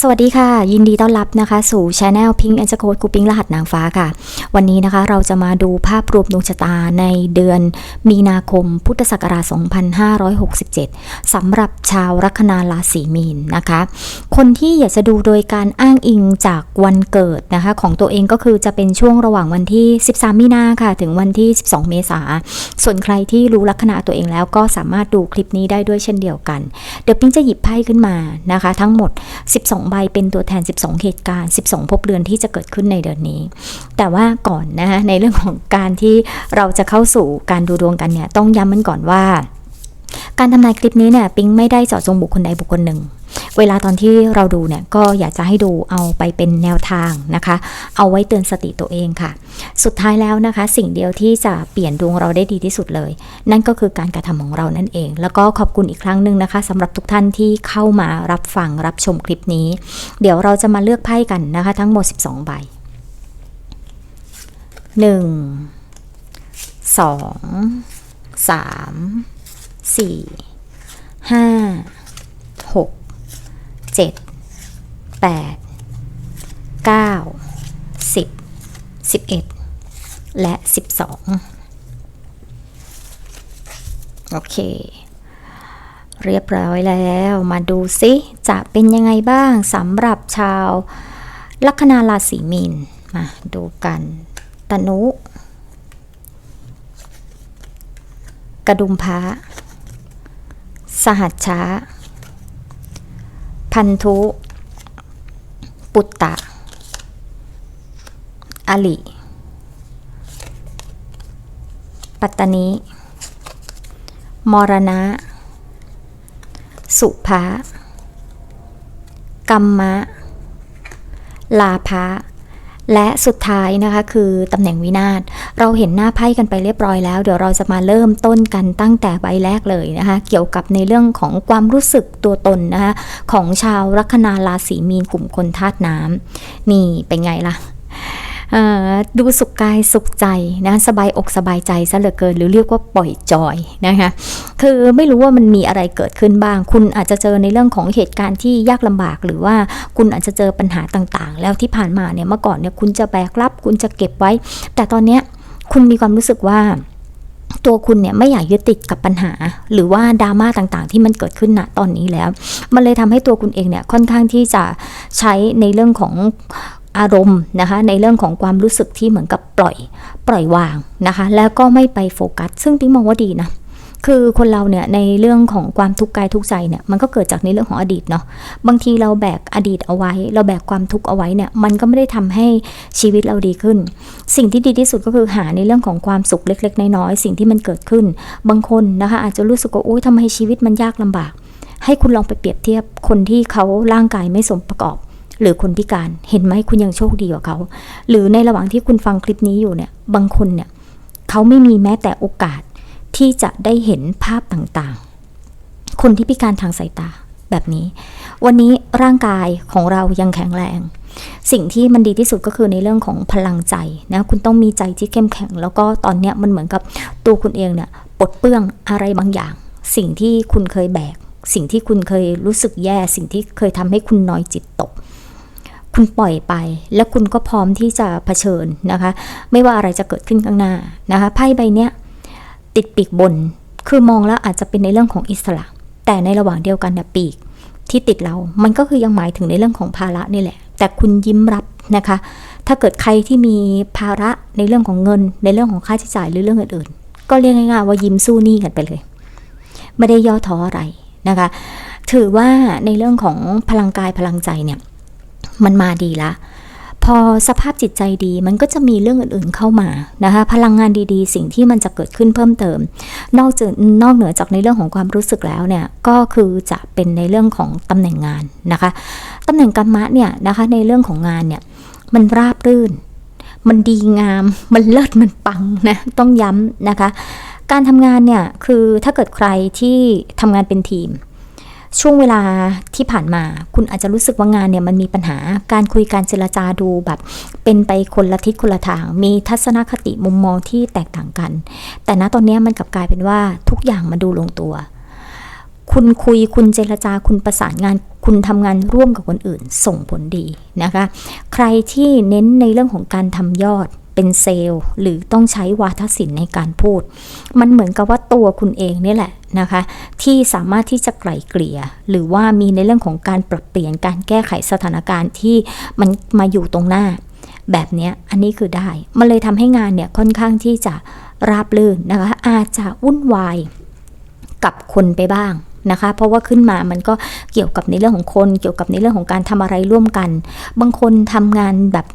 สวัสดีค่ะ ยินดีต้อนรับนะคะ สู่ช anel Pink and Code กูปิ้งรหัสนางฟ้าค่ะ วันนี้นะคะเราจะมาดูภาพรวมดวงชะตาในเดือนมีนาคมพุทธศักราช 2567 สำหรับชาวลัคนาราศีมีนนะคะ คนที่อยากจะดูโดยการอ้างอิงจากวันเกิดนะคะ ของตัวเองก็คือจะเป็นช่วงระหว่างวันที่ 13 มีนาค่ะ ถึงวันที่ 12 เมษาส่วนใครที่รู้ลัคนาตัวเองแล้วก็สามารถดูคลิปนี้ได้ด้วยเช่นเดียวกัน เดี๋ยวปิ้งจะหยิบไพ่ขึ้นมานะคะ ทั้งหมด 12ใบเป็นตัวแทน 12 เหตุการณ์ 12ภพเดือนที่จะเกิดขึ้นในเดือนนี้ แต่ว่าก่อนนะคะในเรื่องของการที่เราจะเข้าสู่การดูดวงกันเนี่ยต้องย้ำมันก่อนว่า การทำนายคลิปนี้เนี่ยปิ๊งไม่ได้เจาะจงบุคคลใดบุคคลหนึ่ง เวลาตอนที่เราดูเนี่ยก็อยากจะให้ดูเอาไปเป็นแนวทางนะคะ เอาไว้เตือนสติตัวเองค่ะ สุดท้ายแล้วนะคะ สิ่งเดียวที่จะเปลี่ยนดวงเราได้ดีที่สุดเลย นั่นก็คือการกระทำของเรานั่นเอง แล้วก็ขอบคุณอีกครั้งหนึ่งนะคะสำหรับทุกท่านที่เข้ามารับฟังรับชมคลิปนี้ เดี๋ยวเราจะมาเลือกไพ่กันนะคะ ทั้งหมด 12 ใบ 1 2 3 4 5 7 8 9 10 11และ12โอเค เรียบร้อยแล้วมาดูซิจะเป็นยังไงบ้างสำหรับชาวลัคนาราศีมีนมาดูกันตนุ กระดุมพระสหัสชชะ พันธุ ปุตตะ อลิ ปัตตานีมรณะ สุภะกัมมะ ลาภะและสุดท้ายนะคะคือตำแหน่งวินาศ เราเห็นหน้าไพ่กันไปเรียบร้อยแล้ว เดี๋ยวเราจะมาเริ่มต้นกันตั้งแต่ใบแรกเลยนะคะ เกี่ยวกับในเรื่องของความรู้สึกตัวตนนะคะของชาวลัคนาราศีมีนกลุ่มคนธาตุน้ำนี่เป็นไงล่ะดูสุขกายสุขใจนะสบายอกสบายใจซะเหลือเกิน หรือเรียกว่าปล่อยจอยนะคะคือไม่รู้ว่ามันมีอะไรเกิดขึ้นบ้าง คุณอาจจะเจอในเรื่องของเหตุการณ์ที่ยากลำบาก หรือว่าคุณอาจจะเจอปัญหาต่างๆ แล้วที่ผ่านมาเนี่ยเมื่อก่อนเนี่ยคุณจะแบกรับ คุณจะเก็บไว้ แต่ตอนเนี้ย คุณมีความรู้สึกว่าตัวคุณเนี่ยไม่อยากยึดติดกับปัญหา หรือว่าดราม่าต่างๆ ที่มันเกิดขึ้นณตอนนี้แล้ว มันเลยทำให้ตัวคุณเองเนี่ยค่อนข้างที่จะใช้ในเรื่องของอารมณ์นะคะในเรื่องของความรู้สึกที่เหมือนกับปล่อยปล่อยวางนะคะ แล้วก็ไม่ไปโฟกัส ซึ่งปิ๊งมองว่าดีนะ คือคนเราเนี่ยในเรื่องของความทุกข์กายทุกข์ใจเนี่ยมันก็เกิดจากในเรื่องของอดีตเนาะบางทีเราแบกอดีตเอาไว้ เราแบกความทุกข์เอาไว้เนี่ยมันก็ไม่ได้ทำให้ชีวิตเราดีขึ้น สิ่งที่ดีที่สุดก็คือหาในเรื่องของความสุขเล็ก ๆ น้อยๆสิ่งที่มันเกิดขึ้น บางคนนะคะอาจจะรู้สึกว่าโอ๊ยทำไมชีวิตมันยากลำบาก ให้คุณลองไปเปรียบเทียบคนที่เขาร่างกายไม่สมประกอบ หรือคนพิการเห็นไหมคุณยังโชคดีกว่าเขา หรือในระหว่างที่คุณฟังคลิปนี้อยู่เนี่ยบางคนเนี่ยเขาไม่มีแม้แต่โอกาส ที่จะได้เห็นภาพต่างๆ คนที่พิการทางสายตาแบบนี้ วันนี้ร่างกายของเรายังแข็งแรง สิ่งที่มันดีที่สุดก็คือในเรื่องของพลังใจนะคุณต้องมีใจที่เข้มแข็ง แล้วก็ตอนเนี้ยมันเหมือนกับตัวคุณเองเนี่ยปลดเปลื้องอะไรบางอย่าง สิ่งที่คุณเคยแบก สิ่งที่คุณเคยรู้สึกแย่ สิ่งที่เคยทำให้คุณน้อยจิตตก คุณปล่อยไป แล้วคุณก็พร้อมที่จะเผชิญนะคะ ไม่ว่าอะไรจะเกิดขึ้นข้างหน้านะคะไพ่ใบเนี้ย ติดปีกบน คือมองแล้วอาจจะเป็นในเรื่องของอิสระ แต่ในระหว่างเดียวกันเนี่ยปีกที่ติดเรา มันก็คือยังหมายถึงในเรื่องของภาระนี่แหละ แต่คุณยิ้มรับนะคะ ถ้าเกิดใครที่มีภาระในเรื่องของเงิน ในเรื่องของค่าใช้จ่ายหรือเรื่องอื่นๆ ก็เรียกง่ายๆว่ายิ้มสู้หนี้กันไปเลย ไม่ได้ย่อท้ออะไรนะคะ ถือว่าในเรื่องของพลังกายพลังใจเนี่ย มันมาดีละ พอสภาพจิตใจดีมันก็จะมีเรื่องอื่นๆเข้ามานะคะพลังงานดีๆ สิ่งที่มันจะเกิดขึ้นเพิ่มเติม นอกจากนอกเหนือจากในเรื่องของความรู้สึกแล้วเนี่ยก็คือจะเป็นในเรื่องของตำแหน่งงานนะคะตำแหน่งกรรมะเนี่ยนะคะในเรื่องของงานเนี่ยมันราบรื่น มันดีงาม มันเลิศมันปังนะต้องย้ำนะคะ การทำงานเนี่ยคือถ้าเกิดใครที่ทำงานเป็นทีม ช่วงเวลาที่ผ่านมา คุณอาจจะรู้สึกว่างานเนี่ยมันมีปัญหาการคุยการเจรจาดูแบบเป็นไปคนละทิศคนละทาง มีทัศนคติมุมมองที่แตกต่างกัน แต่ณตอนนี้มันกลับกลายเป็นว่าทุกอย่างมันดูลงตัว คุณคุยคุณเจรจาคุณประสานงาน คุณทำงานร่วมกับคนอื่น ส่งผลดีนะคะ ใครที่เน้นในเรื่องของการทำยอด เป็นเซลล์หรือต้องใช้วาทศิลป์ในการพูด มันเหมือนกับว่าตัวคุณเองนี่แหละนะคะ ที่สามารถที่จะไกล่เกลี่ย หรือว่ามีในเรื่องของการปรับเปลี่ยนการแก้ไขสถานการณ์ที่มันมาอยู่ตรงหน้า แบบนี้อันนี้คือได้ มันเลยทำให้งานเนี่ยค่อนข้างที่จะราบรื่นนะคะ อาจจะวุ่นวายกับคนไปบ้าง นะคะ เพราะว่าขึ้นมามันก็เกี่ยวกับในเรื่องของคน เกี่ยวกับในเรื่องของการทำอะไรร่วมกัน บางคนทำงานแบบ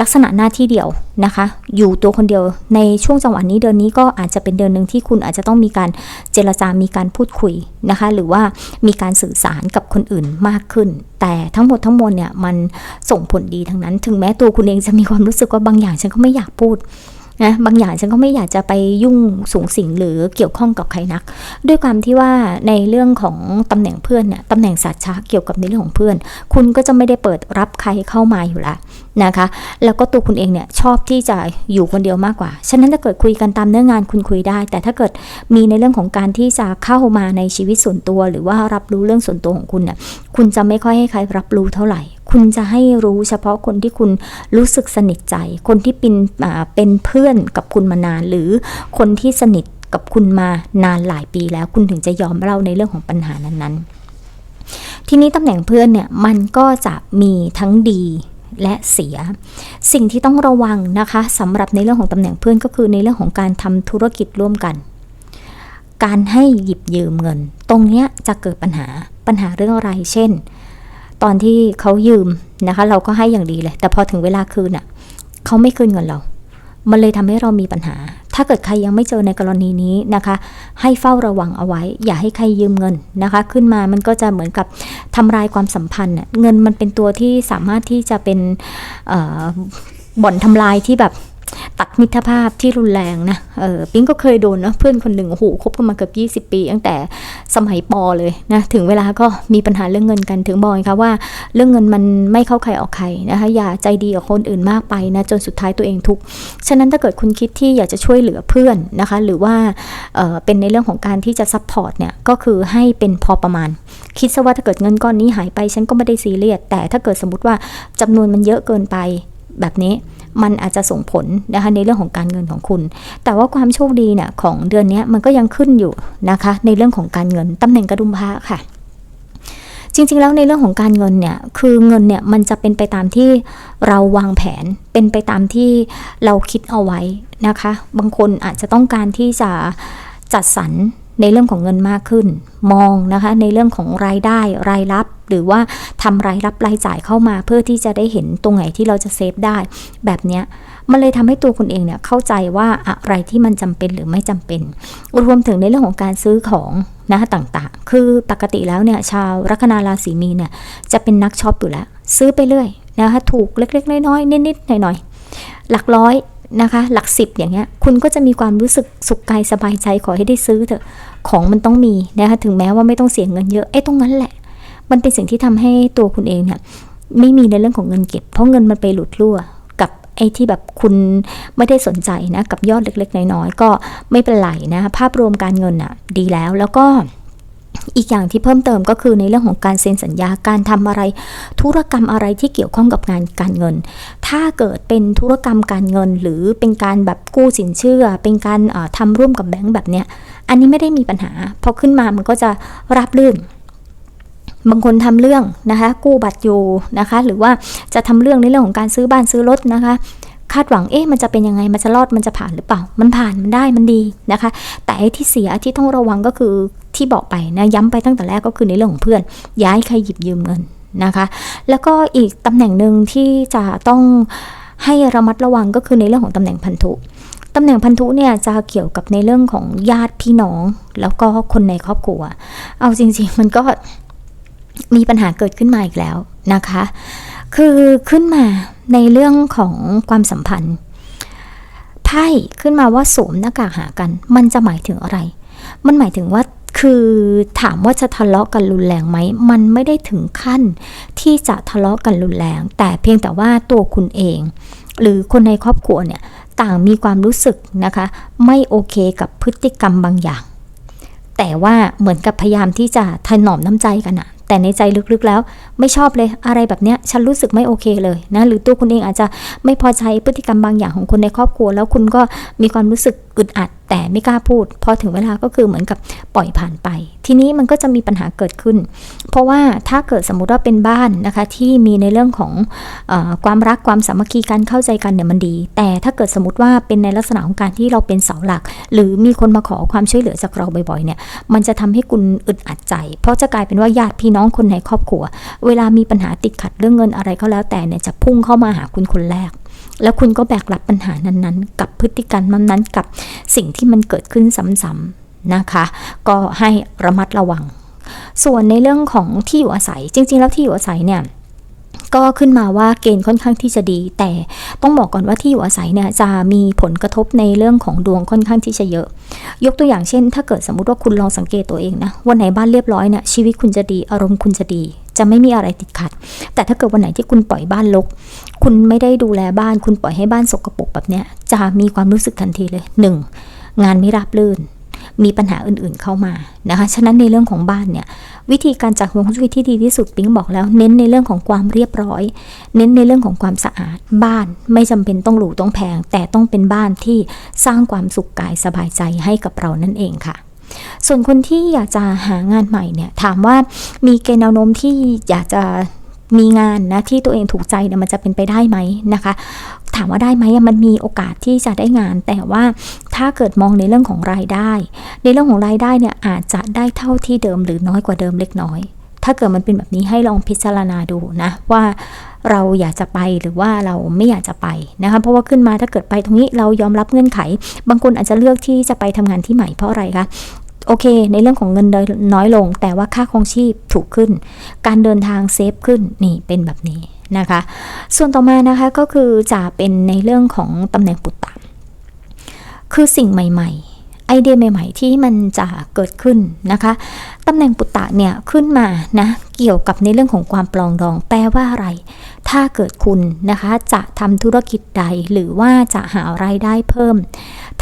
ลักษณะหน้าที่เดียวนะคะ อยู่ตัวคนเดียวในช่วงจังหวะนี้เดือนนี้ก็อาจจะเป็นเดือนหนึ่งที่คุณอาจจะต้องมีการเจรจา มีการพูดคุยนะคะ หรือว่ามีการสื่อสารกับคนอื่นมากขึ้น แต่ทั้งหมดทั้งมวลเนี่ยมันส่งผลดีทั้งนั้น ถึงแม้ตัวคุณเองจะมีความรู้สึกว่าบางอย่างฉันก็ไม่อยากพูด นะบางอย่างฉันก็ไม่อยากจะไปยุ่งสูงสิงหรือเกี่ยวข้องกับใครนัก ด้วยความที่ว่าในเรื่องของตำแหน่งเพื่อนเนี่ยตำแหน่งสัจฉะเกี่ยวกับในเรื่องของเพื่อน คุณก็จะไม่ได้เปิดรับใครเข้ามาอยู่แล้วนะคะ แล้วก็ตัวคุณเองเนี่ยชอบที่จะอยู่คนเดียวมากกว่า ฉะนั้นถ้าเกิดคุยกันตามเนื้องานคุณคุยได้ แต่ถ้าเกิดมีในเรื่องของการที่จะเข้ามาในชีวิตส่วนตัว หรือว่ารับรู้เรื่องส่วนตัวของคุณเนี่ยคุณจะไม่ค่อยให้ใครรับรู้เท่าไหร่ คุณจะให้รู้เฉพาะคนที่คุณรู้สึกสนิทใจ คนที่เป็นเป็นเพื่อนกับคุณมานาน หรือคนที่สนิทกับคุณมานานหลายปีแล้ว คุณถึงจะยอมเล่าในเรื่องของปัญหานั้นๆ ทีนี้ตำแหน่งเพื่อนเนี่ยมันก็จะมีทั้งดีและเสีย สิ่งที่ต้องระวังนะคะสำหรับในเรื่องของตำแหน่งเพื่อนก็คือในเรื่องของการทำธุรกิจร่วมกัน การให้หยิบยืมเงิน ตรงเนี้ยจะเกิดปัญหาปัญหาเรื่องอะไร เช่น ตอนที่เขายืมนะคะ เราก็ให้อย่างดีเลย แต่พอถึงเวลาคืนอะเขาไม่คืนเงินเรา มันเลยทำให้เรามีปัญหา ถ้าเกิดใครยังไม่เจอในกรณีนี้นะคะ ให้เฝ้าระวังเอาไว้ อย่าให้ใครยืมเงินนะคะ ขึ้นมามันก็จะเหมือนกับทำลายความสัมพันธ์ เงินมันเป็นตัวที่สามารถที่จะเป็นบ่อนทำลายที่แบบ ตัดมิตรภาพที่รุนแรงนะเออปิ๊งก็เคยโดนนะเพื่อนคนหนึ่งโอ้โหคบกันมาเกือบ20 ปี ตั้งแต่สมัยปอเลยนะถึงเวลาก็มีปัญหาเรื่องเงินกันถึงบอกไงคะว่า เรื่องเงินมันไม่เข้าใครออกใครนะคะอย่าใจดีกับคนอื่นมากไปนะจนสุดท้ายตัวเองทุกข์ฉะนั้นถ้าเกิดคุณคิดที่อยากจะช่วยเหลือเพื่อนนะคะหรือว่าเออเป็นในเรื่องของการที่จะซัพพอร์ตเนี่ยก็คือให้เป็นพอประมาณ คิดซะว่าถ้าเกิดเงินก้อนนี้หายไปฉันก็ไม่ได้ซีเรียสแต่ถ้าเกิดสมมติว่าจำนวนมันเยอะเกินไปแบบนี้ มันอาจจะส่งผลนะคะในเรื่องของการเงินของคุณ แต่ว่าความโชคดีเนี่ยของเดือนนี้มันก็ยังขึ้นอยู่นะคะในเรื่องของการเงินตำแหน่งกระดุมพระค่ะ จริงๆ แล้วในเรื่องของการเงินเนี่ยคือเงินเนี่ยมันจะเป็นไปตามที่เราวางแผนเป็นไปตามที่เราคิดเอาไว้นะคะ บางคนอาจจะต้องการที่จะจัดสรร ในเรื่องของเงินมากขึ้น มองนะคะในเรื่องของรายได้รายรับ หรือว่าทำรายรับรายจ่ายเข้ามา เพื่อที่จะได้เห็นตรงไหนที่เราจะเซฟได้ แบบเนี้ยมันเลยทำให้ตัวคุณเองเนี่ยเข้าใจว่าอะไรที่มันจำเป็นหรือไม่จำเป็น รวมถึงในเรื่องของการซื้อของนะต่างๆ คือปกติแล้วเนี่ยชาวลัคนาราศีมีเนี่ยจะเป็นนักช็อปอยู่แล้ว ซื้อไปเรื่อยนะคะถูกเล็กๆน้อยๆนิดๆหน่อยๆหลักร้อย นะคะ หลักสิบอย่างเงี้ย คุณก็จะมีความรู้สึกสุขกายสบายใจขอให้ได้ซื้อเถอะ ของมันต้องมีนะคะ ถึงแม้ว่าไม่ต้องเสียเงินเยอะ ไอ้ตรงนั้นแหละ มันเป็นสิ่งที่ทำให้ตัวคุณเองเนี่ยไม่มีในเรื่องของเงินเก็บ เพราะเงินมันไปหลุดรั่วกับไอ้ที่แบบคุณไม่ได้สนใจนะ กับยอดเล็กๆ น้อยๆ ก็ไม่เป็นไรนะ ภาพรวมการเงินอะดีแล้ว แล้วก็ อีกอย่างที่เพิ่มเติมก็คือในเรื่องของการเซ็นสัญญาการทำอะไร ธุรกรรมอะไรที่เกี่ยวข้องกับงานการเงิน ถ้าเกิดเป็นธุรกรรมการเงิน หรือเป็นการแบบกู้สินเชื่อ เป็นการเอ่อทำร่วมกับแบงก์แบบเนี้ยอันนี้ไม่ได้มีปัญหาพอขึ้นมามันก็จะรับลื่นบางคนทำเรื่องนะคะกู้บัตรอยู่นะคะ หรือว่าจะทำเรื่องในเรื่องของการซื้อบ้านซื้อรถนะคะ คาดหวังเอ๊ะมันจะเป็นยังไงมันจะรอดมันจะผ่านหรือเปล่า มันผ่านมันได้มันดีนะคะ แต่ไอ้ที่เสียที่ต้องระวังก็คือที่บอกไปนะย้ำไปตั้งแต่แรกก็คือในเรื่องของเพื่อน ย้ายใครหยิบยืมเงินนะคะ แล้วก็อีกตำแหน่งหนึ่งที่จะต้องให้ระมัดระวังก็คือในเรื่องของตำแหน่งพันธุตำแหน่งพันธุเนี่ยจะเกี่ยวกับในเรื่องของญาติพี่น้อง แล้วก็คนในครอบครัว เอาจริงๆมันก็มีปัญหาเกิดขึ้นมาอีกแล้วนะคะ คือขึ้นมาในเรื่องของความสัมพันธ์ไพ่ขึ้นมาว่าสวมหน้ากากหากัน มันจะหมายถึงอะไร มันหมายถึงว่าคือถามว่าจะทะเลาะกันรุนแรงไหม มันไม่ได้ถึงขั้นที่จะทะเลาะกันรุนแรง แต่เพียงแต่ว่าตัวคุณเอง หรือคนในครอบครัวเนี่ยต่างมีความรู้สึกนะคะ ไม่โอเคกับพฤติกรรมบางอย่าง แต่ว่าเหมือนกับพยายามที่จะถนอมน้ำใจกันอะ แต่ในใจลึกๆแล้ว ไม่ชอบเลยอะไรแบบเนี้ยฉันรู้สึกไม่โอเคเลยนะหรือตัวคุณเองอาจจะไม่พอใจพฤติกรรมบางอย่างของคนในครอบครัว แล้วคุณก็มีความรู้สึกอึดอัดแต่ไม่กล้าพูด พอถึงเวลาก็คือเหมือนกับปล่อยผ่านไป ทีนี้มันก็จะมีปัญหาเกิดขึ้น เพราะว่าถ้าเกิดสมมุติว่าเป็นบ้านนะคะ ที่มีในเรื่องของอความรักความสามัคคีการเข้าใจกันเนี่ยมันดี แต่ถ้าเกิดสมมติว่าเป็นในลักษณะของการที่เราเป็นเสาหลัก หรือมีคนมาขอความช่วยเหลือจากเราบ่อยๆเนี่ยมันจะทำให้คุณอึดอัดใจ เพราะจะกลายเป็นว่าญาติพี่น้องคนในครอบครัว เวลามีปัญหาติดขัดเรื่องเงินอะไรก็แล้วแต่เนี่ยจะพุ่งเข้ามาหาคุณคนแรก แล้วคุณก็แบกรับปัญหานั้นๆ กับพฤติกรรมนั้นๆ กับสิ่งที่มันเกิดขึ้นซ้ำๆนะคะ ก็ให้ระมัดระวัง ส่วนในเรื่องของที่อยู่อาศัย จริง ๆ แล้วที่อยู่อาศัยเนี่ยก็ขึ้นมาว่าเกณฑ์ค่อนข้างที่จะดี แต่ต้องบอกก่อนว่าที่อยู่อาศัยเนี่ยจะมีผลกระทบในเรื่องของดวงค่อนข้างที่จะเยอะ ยกตัวอย่างเช่น ถ้าเกิดสมมุติว่าคุณลองสังเกตตัวเองนะวันไหนบ้านเรียบร้อยเนี่ยชีวิตคุณจะดีอารมณ์คุณจะดี จะไม่มีอะไรติดขัด แต่ถ้าเกิดวันไหนที่คุณปล่อยบ้านรกคุณไม่ได้ดูแลบ้าน คุณปล่อยให้บ้านสกปรกแบบเนี้ยจะมีความรู้สึกทันทีเลยหนึ่งงานไม่ราบรื่น มีปัญหาอื่นๆเข้ามานะคะฉะนั้นในเรื่องของบ้านเนี่ยวิธีการจัดฮวงจุ้ยที่ดีที่สุดปิ๊งบอกแล้ว เน้นในเรื่องของความเรียบร้อย เน้นในเรื่องของความสะอาด บ้านไม่จำเป็นต้องหรูต้องแพง แต่ต้องเป็นบ้านที่สร้างความสุขกายสบายใจให้กับเรานั่นเองค่ะ ส่วนคนที่อยากจะหางานใหม่เนี่ยถามว่ามีเกณฑ์แนวโน้มที่อยากจะมีงานนะที่ตัวเองถูกใจเนี่ยมันจะเป็นไปได้ไหมนะคะ ถามว่าได้ไหมมันมีโอกาสที่จะได้งาน แต่ว่าถ้าเกิดมองในเรื่องของรายได้ ในเรื่องของรายได้เนี่ยอาจจะได้เท่าที่เดิมหรือน้อยกว่าเดิมเล็กน้อย ถ้าเกิดมันเป็นแบบนี้ให้ลองพิจารณาดูนะว่าเราอยากจะไปหรือว่าเราไม่อยากจะไปนะคะเพราะว่าขึ้นมาถ้าเกิดไปตรงนี้เรายอมรับเงื่อนไข บางคนอาจจะเลือกที่จะไปทำงานที่ใหม่เพราะอะไรคะ โอเค ในเรื่องของเงินน้อยลง แต่ว่าค่าครองชีพถูกขึ้น การเดินทางเซฟขึ้นนี่เป็นแบบนี้นะคะ ส่วนต่อมานะคะก็คือจะเป็นในเรื่องของตำแหน่งปุตตะคือสิ่งใหม่ ๆ ไอเดียใหม่ ๆ ที่มันจะเกิดขึ้นนะคะตำแหน่งปุตตะเนี่ยขึ้นมานะเกี่ยวกับในเรื่องของความปลองดอง แปลว่าอะไร ถ้าเกิดคุณนะคะจะทำธุรกิจใดหรือว่าจะหารายได้เพิ่ม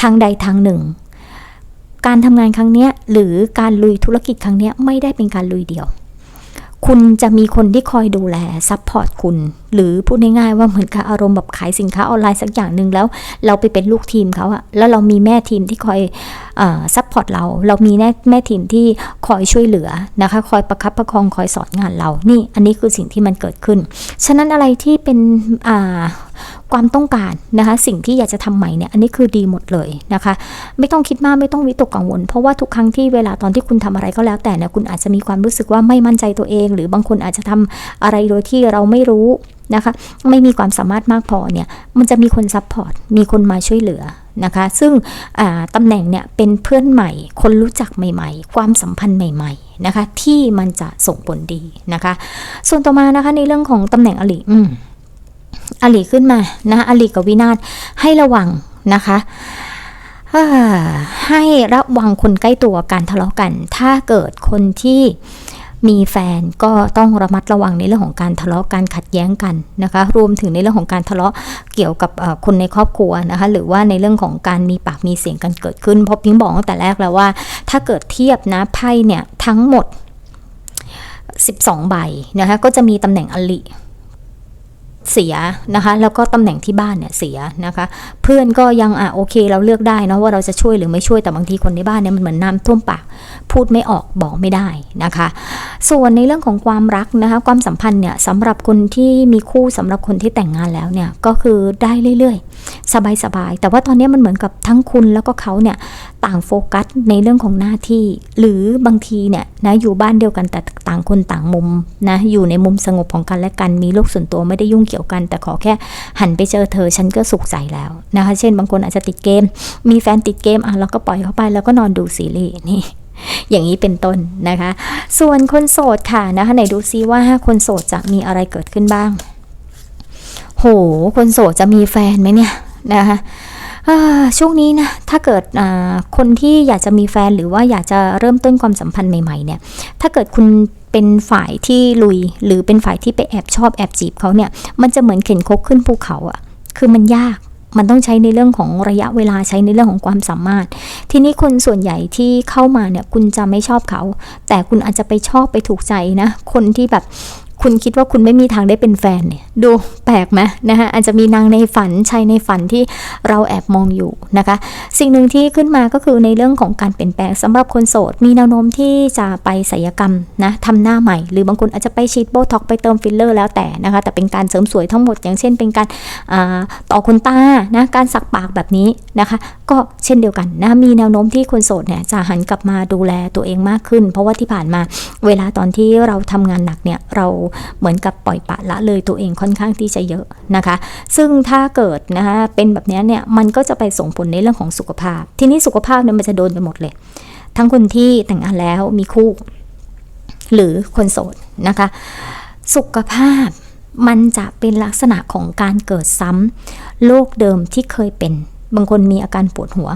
ทางใดทางหนึ่ง การทำงานครั้งนี้หรือการลุยธุรกิจครั้งนี้ไม่ได้เป็นการลุยเดียว คุณจะมีคนที่คอยดูแลซัพพอร์ตคุณ หรือพูดง่ายๆว่าเหมือนกับอารมณ์แบบขายสินค้าออนไลน์สักอย่างหนึ่งแล้ว เราไปเป็นลูกทีมเขาอะแล้วเรามีแม่ทีมที่คอยซัพพอร์ตเรา เรามีแม่แม่ทีมที่คอยช่วยเหลือนะคะ คอยประคับประคองคอยสอนงานเรา นี่อันนี้คือสิ่งที่มันเกิดขึ้น ฉะนั้นอะไรที่เป็นอ่า ความต้องการนะคะสิ่งที่อยากจะทำใหม่เนี่ยอันนี้คือดีหมดเลยนะคะ ไม่ต้องคิดมากไม่ต้องวิตกกังวล เพราะว่าทุกครั้งที่เวลาตอนที่คุณทำอะไรก็แล้วแต่เนี่ยคุณอาจจะมีความรู้สึกว่าไม่มั่นใจตัวเอง หรือบางคนอาจจะทำอะไรโดยที่เราไม่รู้นะคะไม่มีความสามารถมากพอเนี่ยมันจะมีคนซัพพอร์ตมีคนมาช่วยเหลือนะคะซึ่งตำแหน่งเนี่ยเป็นเพื่อนใหม่ คนรู้จักใหม่ ๆ ความสัมพันธ์ใหม่ๆนะคะที่มันจะส่งผลดีนะคะ ส่วนต่อมานะคะในเรื่องของตำแหน่งอลิอืม อลีขึ้นมานะอลีกับวินาศให้ระวังนะคะให้ระวังคนใกล้ตัวการทะเลาะกัน ถ้าเกิดคนที่มีแฟนก็ต้องระมัดระวังในเรื่องของการทะเลาะการขัดแย้งกันนะคะ รวมถึงในเรื่องของการทะเลาะเกี่ยวกับคนในครอบครัวนะคะ หรือว่าในเรื่องของการมีปากมีเสียงกันเกิดขึ้น เพราะพิงบอกตั้งแต่แรกแล้วว่า ถ้าเกิดเทียบนะไพ่เนี่ยทั้งหมด 12 ใบนะคะก็จะมีตำแหน่งอลิ เสียนะคะ แล้วก็ตำแหน่งที่บ้านเนี่ยเสียนะคะ เพื่อนก็ยังอะโอเคเราเลือกได้นะว่าเราจะช่วยหรือไม่ช่วยแต่บางทีคนในบ้านเนี่ยมันเหมือนน้ำท่วมปากพูดไม่ออกบอกไม่ได้นะคะ ส่วนในเรื่องของความรักนะคะความสัมพันธ์เนี่ยสำหรับคนที่มีคู่สำหรับคนที่แต่งงานแล้วเนี่ยก็คือได้เรื่อยๆสบายๆ แต่ว่าตอนนี้มันเหมือนกับทั้งคุณแล้วก็เขาเนี่ยต่างโฟกัสในเรื่องของหน้าที่ หรือบางทีเนี่ยนะอยู่บ้านเดียวกันแต่ต่างคนต่างมุมนะอยู่ในมุมสงบของกันและกันมีโลกส่วนตัวไม่ได้ยุ่งเกี่ยวกัน แต่ขอแค่หันไปเจอเธอฉันก็สุขใจแล้วนะคะ เช่นบางคนอาจจะติดเกม มีแฟนติดเกมอะเราก็ปล่อยเขาไปแล้วก็นอนดูซีรีส์นี่อย่างนี้เป็นต้นนะคะ ส่วนคนโสดค่ะนะคะไหนดูซิว่าคนโสดจะมีอะไรเกิดขึ้นบ้าง หคนโสดจะมีแฟนไหมเนี่ยนะคะช่วงนี้นะถ้าเกิดคนที่อยากจะมีแฟนหรือว่าอยากจะเริ่มต้นความสัมพันธ์ใหม่ๆเนี่ยถ้าเกิดคุณเป็นฝ่ายที่ลุยหรือเป็นฝ่ายที่ไปแอบชอบแอบจีบเขาเนี่ยมันจะเหมือนเข็นคกขึ้นภูเขาอะ่ะคือมันยากมันต้องใช้ในเรื่องของระยะเวลาใช้ในเรื่องของความสามารถ ทีนี้คนส่วนใหญ่ที่เข้ามาเนี่ยคุณจะไม่ชอบเขา แต่คุณอาจจะไปชอบไปถูกใจนะ คนที่แบบ คุณคิดว่าคุณไม่มีทางได้เป็นแฟนเนี่ย ดูแปลกไหมนะคะอาจจะมีนางในฝันชายในฝันที่เราแอบมองอยู่นะคะ สิ่งหนึ่งที่ขึ้นมาก็คือในเรื่องของการเปลี่ยนแปลงสำหรับคนโสด มีแนวโน้มที่จะไปศัลยกรรมนะทำหน้าใหม่ หรือบางคนอาจจะไปฉีดโบท็อกไปเติมฟิลเลอร์แล้วแต่นะคะ แต่เป็นการเสริมสวยทั้งหมด อย่างเช่นเป็นการาต่อขนตานะการสักปากแบบนี้นะคะ ก็เช่นเดียวกันนะมีแนวโน้มที่คนโสดเนี่ยจะหันกลับมาดูแลตัวเองมากขึ้น เพราะว่าที่ผ่านมาเวลาตอนที่เราทำงานหนักเนี่ยเราเหมือนกับปล่อยปะละเลยตัวเองค่อนข้างที่จะเยอะนะคะ ซึ่งถ้าเกิดนะคะเป็นแบบนี้เนี่ยมันก็จะไปส่งผลในเรื่องของสุขภาพ ทีนี้สุขภาพเนี่ยมันจะโดนไปหมดเลย ทั้งคนที่แต่งงานแล้วมีคู่ หรือคนโสดนะคะ สุขภาพมันจะเป็นลักษณะของการเกิดซ้ำโรคเดิมที่เคยเป็น บางคนมีอาการปวดหัว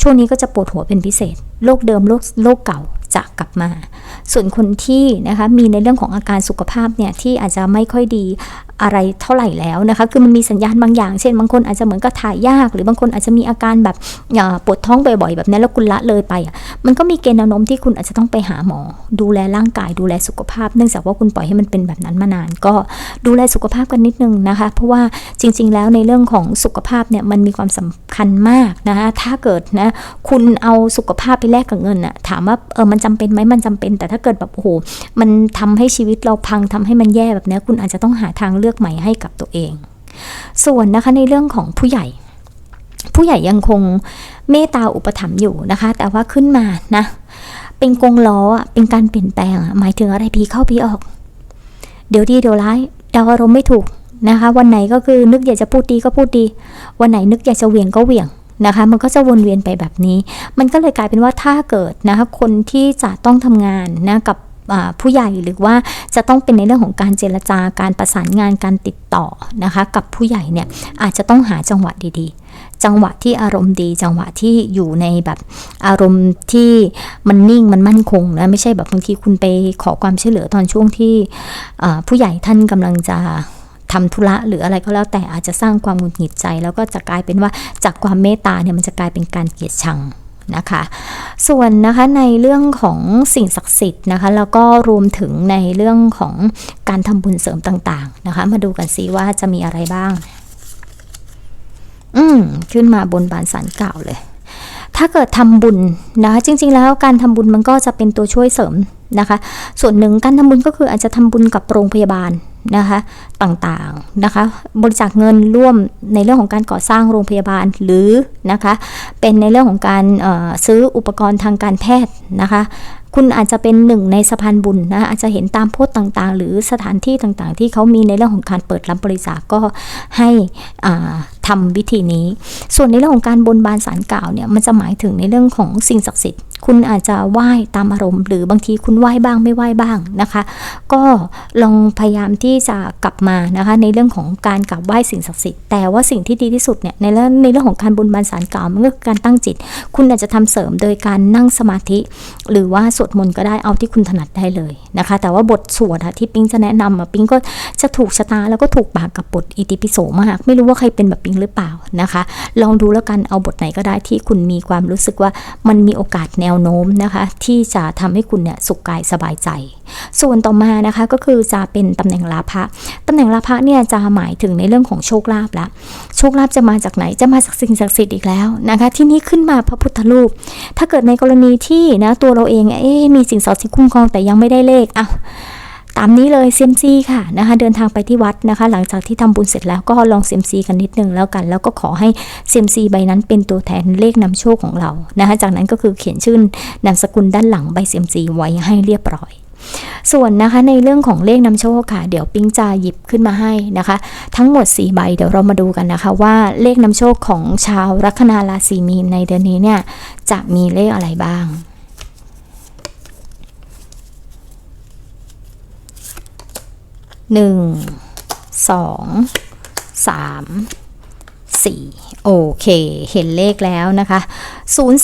ช่วงนี้ก็จะปวดหัวเป็นพิเศษโรคเดิมโรคโรคเก่า จะกลับมา ส่วนคนที่นะคะมีในเรื่องของอาการสุขภาพเนี่ยที่อาจจะไม่ค่อยดีอะไรเท่าไหร่แล้วนะคะคือมันมีสัญญาณบางอย่าง เช่นบางคนอาจจะเหมือนกับถ่ายยาก หรือบางคนอาจจะมีอาการแบบปวดท้องบ่อยๆ แบบนี้นแล้วคุณละเลยไปมันก็มีเกณฑ์แนวโน้มที่คุณอาจจะต้องไปหาหมอ ดูแลร่างกายดูแลสุขภาพ เนื่องจากว่าคุณปล่อยให้มันเป็นแบบนั้นมานาน ก็ดูแลสุขภาพกันนิดนึงนะคะ เพราะว่าจริง ๆ แล้วในเรื่องของสุขภาพเนี่ยมันมีความสำคัญมากนะคะถ้าเกิดนะคุณเอาสุขภาพไปแลกกับเงินอะถามว่าเออมันจำเป็นไหมมันจำเป็น แต่ถ้าเกิดแบบโอ้โหมันทำให้ชีวิตเราพังทำให้มันแย่แบบนี้คุณอาจจะต้องหาทางเลือกใหม่ให้กับตัวเอง ส่วนนะคะในเรื่องของผู้ใหญ่ผู้ใหญ่ยังคงเมตตาอุปถัมภ์อยู่นะคะ แต่ว่าขึ้นมานะ เป็นกงล้ออะเป็นการเปลี่ยนแปลงหมายถึงอะไรพีเข้าพีออก เดี๋ยวดีเดี๋ยวร้ายเดาอารมณ์ไม่ถูกนะคะ วันไหนก็คือนึกอยากจะพูดดีก็พูดดี วันไหนนึกอยากจะเหวี่ยงก็เหวี่ยง นะคะ มันก็จะวนเวียนไปแบบนี้ มันก็เลยกลายเป็นว่าถ้าเกิดนะคะคนที่จะต้องทำงานนะกับผู้ใหญ่หรือว่าจะต้องเป็นในเรื่องของการเจรจาการประสานงานการติดต่อนะคะ กับผู้ใหญ่เนี่ยอาจจะต้องหาจังหวะดีๆ จังหวะที่อารมณ์ดี จังหวะที่อยู่ในแบบอารมณ์ที่มันนิ่งมันมั่นคงนะไม่ใช่แบบบางทีคุณไปขอความช่วยเหลือตอนช่วงที่ผู้ใหญ่ท่านกำลังจะ ทำธุระหรืออะไรก็แล้วแต่อาจจะสร้างความหงุดหงิดใจ แล้วก็จะกลายเป็นว่าจากความเมตตาเนี่ยมันจะกลายเป็นการเกลียดชังนะคะ ส่วนนะคะในเรื่องของสิ่งศักดิ์สิทธิ์นะคะ แล้วก็รวมถึงในเรื่องของการทำบุญเสริมต่างๆนะคะ มาดูกันซิว่าจะมีอะไรบ้าง อืมขึ้นมาบนบานสารกล่าเลย ถ้าเกิดทำบุญนะคะจริง ๆ แล้วการทำบุญมันก็จะเป็นตัวช่วยเสริมนะคะ ส่วนหนึ่งการทำบุญก็คืออาจจะทำบุญกับโรงพยาบาล นะคะต่างๆนะคะบริจาคเงินร่วมในเรื่องของการก่อสร้างโรงพยาบาลหรือนะคะเป็นในเรื่องของการซื้ออุปกรณ์ทางการแพทย์นะคะ คุณอาจจะเป็นหนึ่งในสะพานบุญนะอาจจะเห็นตามโพสต์ต่างๆ หรือสถานที่ต่างๆ ที่เขามีในเรื่องของการเปิดรับบริจาคก็ให้อ่าทำวิธีนี้ ส่วนในเรื่องของการบนบานสารกล่าวเนี่ยมันจะหมายถึงในเรื่องของสิ่งศักดิ์สิทธิ์คุณอาจจะไหว้ตามอารมณ์ หรือบางทีคุณไหว้บ้างไม่ไหว้บ้างนะคะ ก็ลองพยายามที่จะกลับมานะคะในเรื่องของการกราบไหว้สิ่งศักดิ์สิทธิ์แต่ว่าสิ่งที่ดีที่สุดเนี่ยในเรื่องในเรื่องของการบนบานสารกล่าวมันก็คือการตั้งจิต คุณอาจจะทำเสริมโดยการนั่งสมาธิ หรือว่าสวดมนต์ก็ได้เอาที่คุณถนัดได้เลยนะคะ แต่ว่าบทสวดที่ปิงจะแนะนำปิงก็จะถูกชะตาแล้วก็ถูกปากกับบทอิติปิโสมาก ไม่รู้ว่าใครเป็นแบบปิงหรือเปล่านะคะ ลองดูแล้วกันเอาบทไหนก็ได้ที่คุณมีความรู้สึกว่ามันมีโอกาสแนวโน้มนะคะ ที่จะทำให้คุณเนี่ยสุขกายสบายใจ ส่วนต่อมานะคะก็คือจะเป็นตำแหน่งลาภะตำแหน่งลาภะเนี่ยจะหมายถึงในเรื่องของโชคลาภละโชคลาภจะมาจากไหนจะมาจากสิ่งศักดิ์สิทธิ์อีกแล้วนะคะ ที่นี้ขึ้นมาพระพุทธรูป ถ้าเกิดในกรณีที่นะตัวเราเองเอ๊ะมีสิ่งศักดิ์สิทธิ์คุ้มครองแต่ยังไม่ได้เลขอะตามนี้เลยเซียมซีค่ะนะคะเดินทางไปที่วัดนะคะ หลังจากที่ทำบุญเสร็จแล้วก็ลองเซียมซีกันนิดนึงแล้วกัน แล้วก็ขอให้เซียมซีใบนั้นเป็นตัวแทนเลขนำโชคของเรานะคะจากนั้นก็คือเขียนชื่นนามสกุลด้านหลังใบเซียมซีไว้ให้เรียบร้อยส่วนนะคะในเรื่องของเลขนำโชคค่ะ เดี๋ยวปิ๊งจะหยิบขึ้นมาให้นะคะ ทั้งหมด 4 ใบเดี๋ยวเรามาดูกันนะคะ ว่าเลขนำโชคของชาวลัคนาราศีมีนในเดือนนี้เนี่ยจะมีเลขอะไรบ้าง หนึ่ง สองสามสี่โอเค เห็นเลขแล้วนะคะ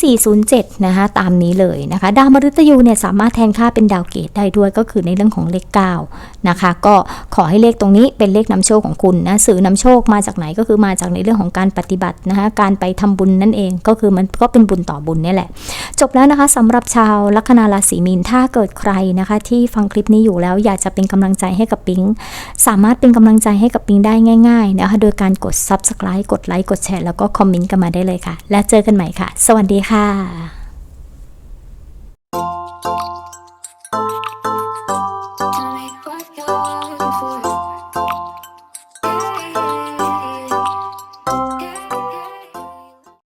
0407 นะคะ ตามนี้เลยนะคะ ดาวมฤตยูเนี่ยสามารถแทนค่าเป็นดาวเกตได้ด้วยก็คือในเรื่องของเลข 9 นะคะ ก็ขอให้เลขตรงนี้เป็นเลขนำโชคของคุณนะ สื่อนำโชคมาจากไหนก็คือมาจากในเรื่องของการปฏิบัตินะคะ การไปทำบุญนั่นเอง ก็คือมันก็เป็นบุญต่อบุญนี่แหละ จบแล้วนะคะสำหรับชาวลัคนาราศีมีน ถ้าเกิดใครนะคะ ที่ฟังคลิปนี้อยู่แล้วอยากจะเป็นกำลังใจให้กับปิง สามารถเป็นกำลังใจให้กับปิงได้ง่าย ๆนะคะ โดยการกด subscribe กดไลค์กดแชร์แล้วก็คอมเมนต์กันมาได้เลยค่ะ แล้วเจอกันใหม่ค่ะ สวัสดีค่ะ